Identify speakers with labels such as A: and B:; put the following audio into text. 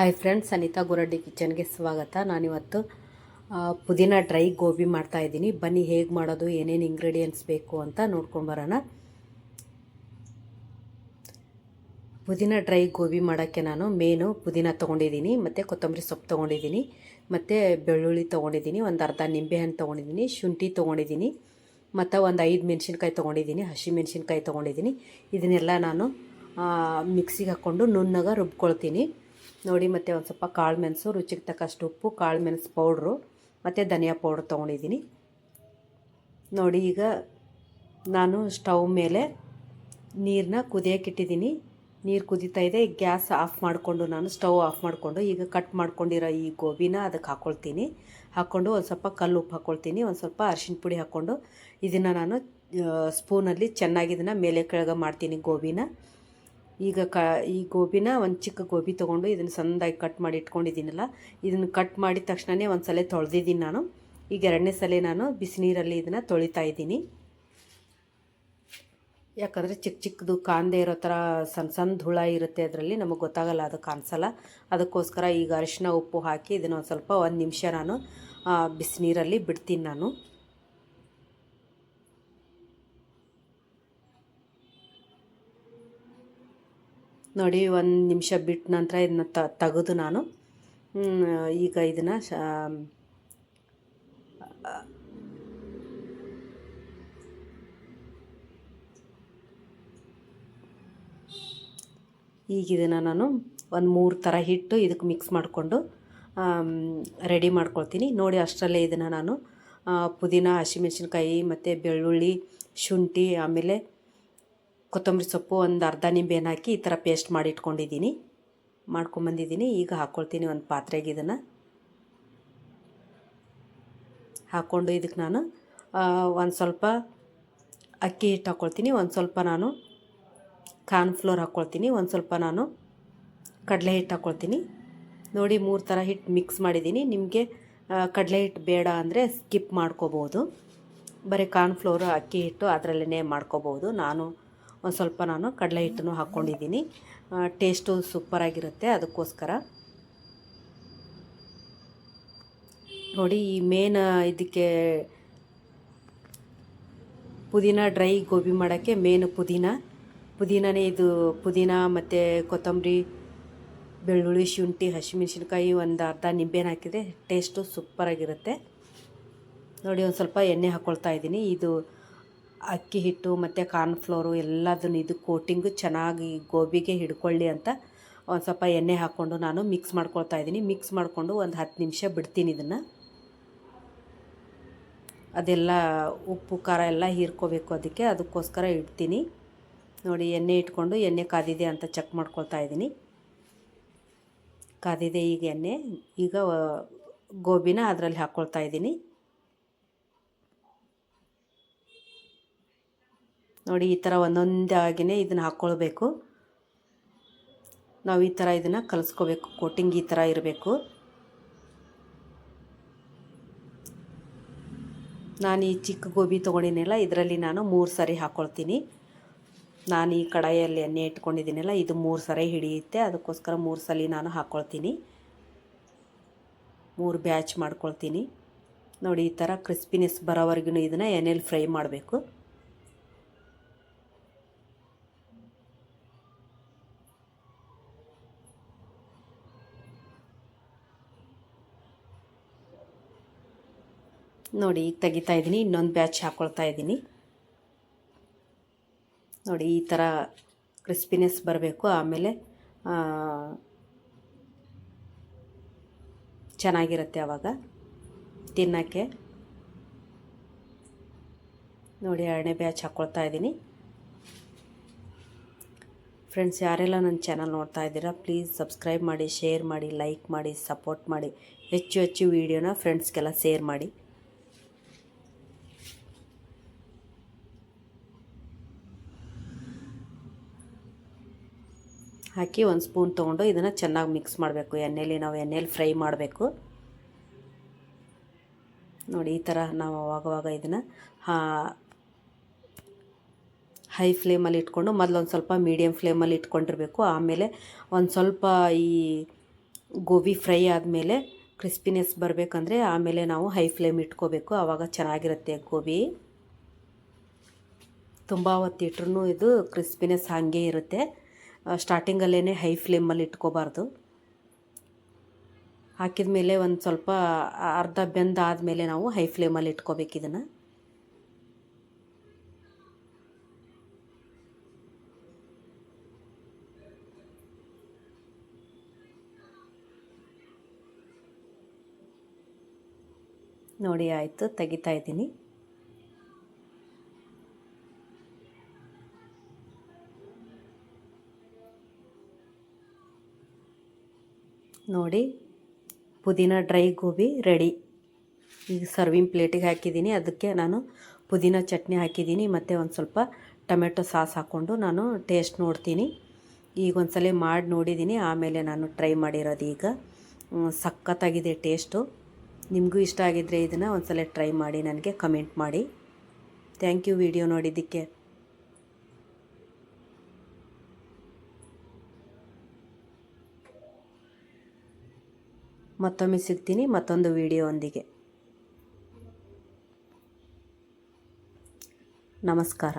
A: Hi friends Anita Guraddi ಕಿಚನ್ಗೆ ಸ್ವಾಗತ. ನಾನಿವತ್ತು ಪುದೀನ ಡ್ರೈ ಗೋಬಿ ಮಾಡ್ತಾ ಇದ್ದೀನಿ. ಬನ್ನಿ ಹೇಗೆ ಮಾಡೋದು, ಏನೇನು ಇಂಗ್ರೀಡಿಯೆಂಟ್ಸ್ ಬೇಕು ಅಂತ ನೋಡ್ಕೊಂಡು ಬರೋಣ. ಪುದೀನ ಡ್ರೈ ಗೋಬಿ ಮಾಡೋಕ್ಕೆ ನಾನು ಮೇನು ಪುದೀನ ತೊಗೊಂಡಿದ್ದೀನಿ, ಮತ್ತು ಕೊತ್ತಂಬರಿ ಸೊಪ್ಪು ತೊಗೊಂಡಿದ್ದೀನಿ, ಮತ್ತು ಬೆಳ್ಳುಳ್ಳಿ ತೊಗೊಂಡಿದ್ದೀನಿ, ಒಂದು ಅರ್ಧ ನಿಂಬೆಹಣ್ಣು ತೊಗೊಂಡಿದ್ದೀನಿ, ಶುಂಠಿ ತೊಗೊಂಡಿದ್ದೀನಿ, ಮತ್ತು ಒಂದು ಐದು ಮೆಣಸಿನ್ಕಾಯಿ ತೊಗೊಂಡಿದ್ದೀನಿ, ಹಸಿ ಮೆಣಸಿನ್ಕಾಯಿ ತೊಗೊಂಡಿದ್ದೀನಿ. ಇದನ್ನೆಲ್ಲ ನಾನು ಮಿಕ್ಸಿಗೆ ಹಾಕ್ಕೊಂಡು ನುಣ್ಣಗೆ ರುಬ್ಕೊಳ್ತೀನಿ. ನೋಡಿ, ಮತ್ತು ಒಂದು ಸ್ವಲ್ಪ ಕಾಳು ಮೆಣಸು, ರುಚಿಗೆ ತಕ್ಕಷ್ಟು ಉಪ್ಪು, ಕಾಳು ಮೆಣಸು ಪೌಡ್ರು, ಮತ್ತು ಧನಿಯಾ ಪೌಡ್ರ್ ತೊಗೊಂಡಿದ್ದೀನಿ. ನೋಡಿ, ಈಗ ನಾನು ಸ್ಟವ್ ಮೇಲೆ ನೀರನ್ನ ಕುದಿಯೋಕ್ಕಿಟ್ಟಿದ್ದೀನಿ ನೀರು ಕುದೀತಾ ಇದೆ ಗ್ಯಾಸ್ ಆಫ್ ಮಾಡಿಕೊಂಡು ನಾನು ಸ್ಟವ್ ಆಫ್ ಮಾಡಿಕೊಂಡು, ಈಗ ಕಟ್ ಮಾಡ್ಕೊಂಡಿರೋ ಈ ಗೋಬಿನ ಅದಕ್ಕೆ ಹಾಕ್ಕೊಳ್ತೀನಿ ಹಾಕ್ಕೊಂಡು ಒಂದು ಸ್ವಲ್ಪ ಕಲ್ಲು ಉಪ್ಪು ಹಾಕ್ಕೊಳ್ತೀನಿ ಒಂದು ಸ್ವಲ್ಪ ಅರಿಶಿನ ಪುಡಿ ಹಾಕ್ಕೊಂಡು ಇದನ್ನು ನಾನು ಸ್ಪೂನಲ್ಲಿ ಚೆನ್ನಾಗಿ ಇದನ್ನು ಮೇಲೆ ಕೆಳಗೆ ಮಾಡ್ತೀನಿ ಗೋಬಿನ. ಈಗ ಕ, ಈ ಗೋಬಿನ ಒಂದು ಚಿಕ್ಕ ಗೋಬಿ ತೊಗೊಂಡು ಇದನ್ನು ಸಣ್ಣದಾಗಿ ಕಟ್ ಮಾಡಿ ಇಟ್ಕೊಂಡಿದ್ದೀನಲ್ಲ, ಇದನ್ನು ಕಟ್ ಮಾಡಿದ ತಕ್ಷಣವೇ ಒಂದು ಸಲ ತೊಳೆದಿದ್ದೀನಿ ನಾನು. ಈಗ ಎರಡನೇ ಸಲ ನಾನು ಬಿಸಿನೀರಲ್ಲಿ ಇದನ್ನು ತೊಳಿತಾ ಇದ್ದೀನಿ. ಯಾಕಂದರೆ ಚಿಕ್ಕ ಚಿಕ್ಕದು ಕಾಂದೆ ಇರೋ ಥರ ಸಣ್ಣ ಸಣ್ಣ ಹುಳ ಇರುತ್ತೆ ಅದರಲ್ಲಿ, ನಮಗೆ ಗೊತ್ತಾಗಲ್ಲ ಅದು ಕಾಣಿಸಲ್ಲ. ಅದಕ್ಕೋಸ್ಕರ ಈಗ ಅರಿಶಿನ, ಉಪ್ಪು ಹಾಕಿ ಇದನ್ನು ಒಂದು ಸ್ವಲ್ಪ ಒಂದು ನಿಮಿಷ ನಾನು ಬಿಸಿನೀರಲ್ಲಿ ಬಿಡ್ತೀನಿ ನಾನು. ನೋಡಿ, ಒಂದು ನಿಮಿಷ ಬಿಟ್ಟ ನಂತರ ಇದನ್ನ ತೆಗೆದು ನಾನು ಈಗ ಇದನ್ನು ಈಗ ಇದನ್ನು ನಾನು ಒಂದು ಮೂರು ಥರ ಹಿಟ್ಟು ಇದಕ್ಕೆ ಮಿಕ್ಸ್ ಮಾಡಿಕೊಂಡು ರೆಡಿ ಮಾಡ್ಕೊಳ್ತೀನಿ. ನೋಡಿ, ಅಷ್ಟರಲ್ಲೇ ಇದನ್ನು ನಾನು ಪುದೀನ, ಹಸಿಮೆಣಸಿನ್ಕಾಯಿ ಮತ್ತು ಬೆಳ್ಳುಳ್ಳಿ ಶುಂಠಿ, ಆಮೇಲೆ ಕೊತ್ತಂಬರಿ ಸೊಪ್ಪು ಒಂದು ಅರ್ಧ ನಿಂಬೆನ ಹಾಕಿ ಈ ಥರ ಪೇಸ್ಟ್ ಮಾಡಿ ಇಟ್ಕೊಂಡಿದ್ದೀನಿ. ಮಾಡ್ಕೊಂಬಂದಿದ್ದೀನಿ. ಈಗ ಹಾಕ್ಕೊಳ್ತೀನಿ ಒಂದು ಪಾತ್ರೆಗೆ ಇದನ್ನು. ಹಾಕ್ಕೊಂಡು ಇದಕ್ಕೆ ನಾನು ಒಂದು ಸ್ವಲ್ಪ ಅಕ್ಕಿ ಹಿಟ್ಟು ಹಾಕ್ಕೊಳ್ತೀನಿ ಒಂದು ಸ್ವಲ್ಪ ನಾನು ಕಾರ್ನ್ಫ್ಲೋರ್ ಹಾಕ್ಕೊಳ್ತೀನಿ ಒಂದು ಸ್ವಲ್ಪ ನಾನು ಕಡಲೆ ಹಿಟ್ಟು ಹಾಕ್ಕೊಳ್ತೀನಿ ನೋಡಿ ಮೂರು ಥರ ಹಿಟ್ಟು ಮಿಕ್ಸ್ ಮಾಡಿದ್ದೀನಿ. ನಿಮಗೆ ಕಡಲೆ ಹಿಟ್ಟು ಬೇಡ ಅಂದರೆ ಸ್ಕಿಪ್ ಮಾಡ್ಕೋಬೋದು. ಬರೀ ಕಾರ್ನ್ಫ್ಲೋರು ಅಕ್ಕಿ ಹಿಟ್ಟು ಅದರಲ್ಲೇ ಮಾಡ್ಕೋಬೋದು. ನಾನು ಒಂದು ಸ್ವಲ್ಪ ನಾನು ಕಡಲೆ ಹಿಟ್ಟನ್ನು ಹಾಕ್ಕೊಂಡಿದ್ದೀನಿ. ಟೇಸ್ಟು ಸೂಪರಾಗಿರುತ್ತೆ ಅದಕ್ಕೋಸ್ಕರ. ನೋಡಿ, ಈ ಮೇನ್ ಇದಕ್ಕೆ ಪುದೀನ ಡ್ರೈ ಗೋಬಿ ಮಾಡೋಕ್ಕೆ ಮೇನ್ ಪುದೀನ. ಪುದೀನನೇ ಇದು ಪುದೀನ ಮತ್ತು ಕೊತ್ತಂಬರಿ, ಬೆಳ್ಳುಳ್ಳಿ, ಶುಂಠಿ, ಹಸಿಮೆಣ್ಸಿನ್ಕಾಯಿ ಒಂದು ಅರ್ಧ ನಿಂಬೆನ ಹಾಕಿದರೆ ಟೇಸ್ಟು ಸೂಪರಾಗಿರುತ್ತೆ. ನೋಡಿ, ಒಂದು ಸ್ವಲ್ಪ ಎಣ್ಣೆ ಹಾಕ್ಕೊಳ್ತಾ ಇದ್ದೀನಿ. ಇದು ಅಕ್ಕಿ ಹಿಟ್ಟು ಮತ್ತು ಕಾರ್ನ್ಫ್ಲೋರು ಎಲ್ಲದನ್ನು ಇದು ಕೋಟಿಂಗು ಚೆನ್ನಾಗಿ ಗೋಬಿಗೆ ಹಿಡ್ಕೊಳ್ಳಿ ಅಂತ ಒಂದು ಸ್ವಲ್ಪ ಎಣ್ಣೆ ಹಾಕ್ಕೊಂಡು ನಾನು ಮಿಕ್ಸ್ ಮಾಡ್ಕೊಳ್ತಾ ಇದ್ದೀನಿ. ಮಿಕ್ಸ್ ಮಾಡಿಕೊಂಡು ಒಂದು ಹತ್ತು ನಿಮಿಷ ಬಿಡ್ತೀನಿ ಇದನ್ನು. ಅದೆಲ್ಲ ಉಪ್ಪು, ಖಾರ ಎಲ್ಲ ಹೀರ್ಕೋಬೇಕು ಅದಕ್ಕೆ. ಅದಕ್ಕೋಸ್ಕರ ಇಡ್ತೀನಿ. ನೋಡಿ, ಎಣ್ಣೆ ಇಟ್ಕೊಂಡು ಎಣ್ಣೆ ಕಾದಿದೆ ಅಂತ ಚೆಕ್ ಮಾಡ್ಕೊಳ್ತಾ ಇದ್ದೀನಿ. ಕಾದಿದೆ ಈಗ ಎಣ್ಣೆ. ಈಗ ಗೋಬಿನ ಅದರಲ್ಲಿ ಹಾಕ್ಕೊಳ್ತಾ ಇದ್ದೀನಿ. ನೋಡಿ, ಈ ಥರ ಒಂದೊಂದಾಗಿನೇ ಇದನ್ನು ಹಾಕ್ಕೊಳ್ಬೇಕು ನಾವು ಈ ಥರ ಇದನ್ನು ಕಲಿಸ್ಕೋಬೇಕು. ಕೋಟಿಂಗ್ ಈ ಥರ ಇರಬೇಕು. ನಾನು ಈ ಚಿಕ್ಕ ಗೋಬಿ ತೊಗೊಂಡಿನಲ್ಲ, ಇದರಲ್ಲಿ ನಾನು ಮೂರು ಸರಿ ಹಾಕ್ಕೊಳ್ತೀನಿ ನಾನು ಈ ಕಡಾಯಲ್ಲಿ ಎಣ್ಣೆ ಇಟ್ಕೊಂಡಿದ್ದೀನಲ್ಲ, ಇದು ಮೂರು ಸರಿ ಹಿಡಿಯುತ್ತೆ. ಅದಕ್ಕೋಸ್ಕರ ಮೂರು ಸಲ ನಾನು ಹಾಕ್ಕೊಳ್ತೀನಿ ಮೂರು ಬ್ಯಾಚ್ ಮಾಡ್ಕೊಳ್ತೀನಿ. ನೋಡಿ, ಈ ಥರ ಕ್ರಿಸ್ಪಿನೆಸ್ ಬರೋವರೆಗೂ ಇದನ್ನು ಎಣ್ಣೆಲಿ ಫ್ರೈ ಮಾಡಬೇಕು. ನೋಡಿ, ಈಗ ತೆಗಿತಾ ಇದ್ದೀನಿ, ಇನ್ನೊಂದು ಬ್ಯಾಚ್ ಹಾಕ್ಕೊಳ್ತಾ ಇದ್ದೀನಿ. ನೋಡಿ, ಈ ಥರ ಕ್ರಿಸ್ಪಿನೆಸ್ ಬರಬೇಕು, ಆಮೇಲೆ ಚೆನ್ನಾಗಿರುತ್ತೆ ಆವಾಗ ತಿನ್ನೋಕ್ಕೆ. ನೋಡಿ, ಎರಡನೇ ಬ್ಯಾಚ್ ಹಾಕ್ಕೊಳ್ತಾ ಇದ್ದೀನಿ. ಫ್ರೆಂಡ್ಸ್ ಯಾರೆಲ್ಲ ನನ್ನ ಚಾನಲ್ ನೋಡ್ತಾ ಇದ್ದೀರಾ ಪ್ಲೀಸ್ ಸಬ್ಸ್ಕ್ರೈಬ್ ಮಾಡಿ ಶೇರ್ ಮಾಡಿ ಲೈಕ್ ಮಾಡಿ ಸಪೋರ್ಟ್ ಮಾಡಿ. ಹೆಚ್ಚು ಹೆಚ್ಚು ವೀಡಿಯೋನ ಫ್ರೆಂಡ್ಸ್ಗೆಲ್ಲ ಶೇರ್ ಮಾಡಿ. ಹಾಕಿ ಒಂದು ಸ್ಪೂನ್ ತೊಗೊಂಡು ಇದನ್ನು ಚೆನ್ನಾಗಿ ಮಿಕ್ಸ್ ಮಾಡಬೇಕು. ಎಣ್ಣೆಲಿ ನಾವು ಎಣ್ಣೆಲಿ ಫ್ರೈ ಮಾಡಬೇಕು. ನೋಡಿ, ಈ ಥರ ನಾವು ಅವಾಗವಾಗ ಇದನ್ನು, ಹೈ ಫ್ಲೇಮಲ್ಲಿ ಇಟ್ಕೊಂಡು ಮೊದಲೊಂದು ಸ್ವಲ್ಪ ಮೀಡಿಯಮ್ ಫ್ಲೇಮಲ್ಲಿ ಇಟ್ಕೊಂಡಿರಬೇಕು. ಆಮೇಲೆ ಒಂದು ಸ್ವಲ್ಪ ಈ ಗೋಬಿ ಫ್ರೈ ಆದಮೇಲೆ ಕ್ರಿಸ್ಪಿನೆಸ್ ಬರಬೇಕಂದ್ರೆ ಆಮೇಲೆ ನಾವು ಹೈ ಫ್ಲೇಮ್ ಇಟ್ಕೋಬೇಕು. ಆವಾಗ ಚೆನ್ನಾಗಿರುತ್ತೆ ಗೋಬಿ. ತುಂಬ ಹೊತ್ತಿಟ್ರೂ ಇದು ಕ್ರಿಸ್ಪಿನೆಸ್ ಹಾಗೆ ಇರುತ್ತೆ. ಸ್ಟಾರ್ಟಿಂಗಲ್ಲೇ ಹೈ ಫ್ಲೇಮಲ್ಲಿ ಇಟ್ಕೋಬಾರ್ದು. ಹಾಕಿದ ಮೇಲೆ ಒಂದು ಸ್ವಲ್ಪ ಅರ್ಧ ಬೆಂದಾದಮೇಲೆ ನಾವು ಹೈ ಫ್ಲೇಮಲ್ಲಿ ಇಟ್ಕೋಬೇಕು ಇದನ್ನು. ನೋಡಿ, ಆಯಿತು, ತೆಗಿತಾ ಇದ್ದೀನಿ. ನೋಡಿ. ಪುದೀನ ಡ್ರೈ ಗೋಬಿ ರೆಡಿ. ಈಗ ಸರ್ವಿಂಗ್ ಪ್ಲೇಟಿಗೆ ಹಾಕಿದ್ದೀನಿ. ಅದಕ್ಕೆ ನಾನು ಪುದೀನ ಚಟ್ನಿ ಹಾಕಿದ್ದೀನಿ. ಮತ್ತು ಒಂದು ಸ್ವಲ್ಪ ಟೊಮೆಟೊ ಸಾಸ್ ಹಾಕ್ಕೊಂಡು ನಾನು ಟೇಸ್ಟ್ ನೋಡ್ತೀನಿ. ಈಗ ಒಂದು ಸಲ ಮಾಡಿ ನೋಡಿದ್ದೀನಿ. ಆಮೇಲೆ ನಾನು ಟ್ರೈ ಮಾಡಿರೋದು ಈಗ. ಸಖತ್ತಾಗಿದೆ ಟೇಸ್ಟು ನಿಮಗೂ ಇಷ್ಟ ಆಗಿದ್ದರೆ ಇದನ್ನು ಒಂದು ಸಲ ಟ್ರೈ ಮಾಡಿ, ನನಗೆ ಕಮೆಂಟ್ ಮಾಡಿ. ಥ್ಯಾಂಕ್ ಯು ವಿಡಿಯೋ ನೋಡಿದ್ದಕ್ಕೆ. ಮತ್ತೊಮ್ಮೆ ಸಿಗ್ತೀನಿ ಮತ್ತೊಂದು ವಿಡಿಯೋವೊಂದಿಗೆ. ನಮಸ್ಕಾರ.